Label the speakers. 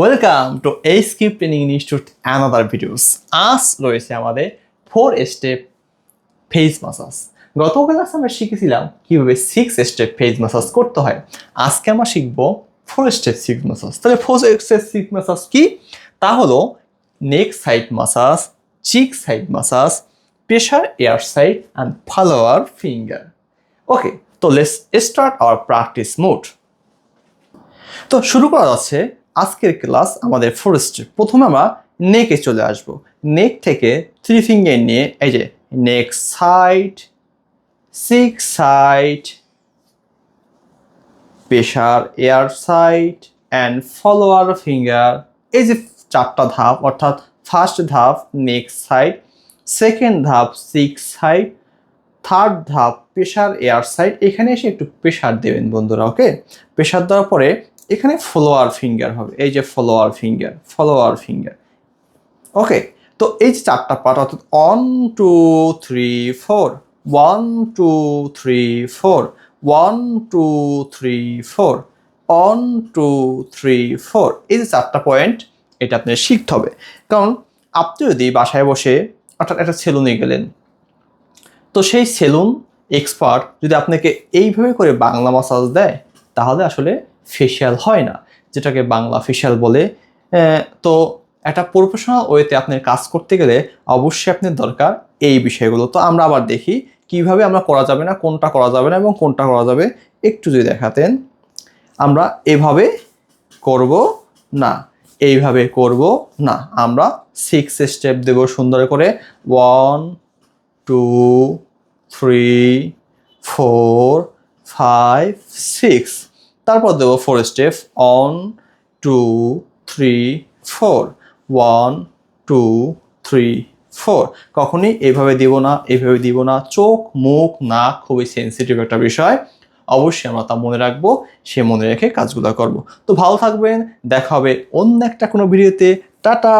Speaker 1: Welcome to এই skip training institute another videos আজ রয়েছে আমাদের ফোর স্টেপ ফেস মাসাজ গত ক্লাস আমরা শিখেছিলাম কীভাবে সিক্স স্টেপ ফেস মাসাজ করতে হয়। আজকে আমরা শিখব ফোর স্টেপ সিক্স মাসাজ তাহলে ফোর স্টেপ সিক্স মাসাজ কি? তা হলো neck side massage cheek side massage pressure ear side and follower finger okay তো let's start our practice mode তো শুরু করা যাচ্ছে আজকের ক্লাস আমাদের ফোর স্টেপ প্রথমে আমরা নেকে চলে আসব। নেক থেকে থ্রি ফিঙ্গার নিয়ে, এই যে neck side six side pressure ear side and follower finger এই যে চারটা ধাপ, অর্থাৎ ফার্স্ট ধাপ নেক সাইড সেকেন্ড ধাপ সিক্স সাইড থার্ড ধাপ প্রেশার এয়ার সাইড এখানে এসে একটু প্রেশার দেবেন বন্ধুরা ওকে প্রেশার দেওয়ার পরে এখানে ফলোয়ার ফিঙ্গার হবে। এই যে follower finger follower finger okay তো এই যে চারটা পার্ট অর্থাৎ one two three four one two three four one two three four one two three four এই যে চারটা পয়েন্ট এটা আপনার শিখতে হবে। কারণ আপনি যদি বাসায় বসে, অর্থাৎ একটা সেলুনে গেলেন, তো সেই সেলুন এক্সপার্ট যদি আপনাকে এইভাবে করে বাংলা মাসাজ দেয়, তাহলে আসলে ফেশিয়াল হয় না, যেটাকে বাংলা ফেশিয়াল বলে তো একটা প্রফেশনাল ওয়েতে আপনার কাজ করতে গেলে অবশ্যই আপনার দরকার এই বিষয়গুলো। তো আমরা আবার দেখি কীভাবে আমরা করা যাবে না, কোনটা করা যাবে না এবং কোনটা করা যাবে, একটু যদি দেখাতেন। আমরা এভাবে করব না, এইভাবে করব না। আমরা সিক্স স্টেপ দেব সুন্দর করে। One two three four five six তারপর দেবো four step one two three four one two three four কখনই এইভাবে দিব না এইভাবে দিব না। চোখ, মুখ, নাক খুবই সেন্সিটিভ একটা বিষয়। অবশ্যই আমরা তা মনে রাখব, সে মনে রেখে কাজগুলো করব। তো ভালো থাকবেন, দেখা হবে অন্য একটা কোনো ভিডিওতে টাটা!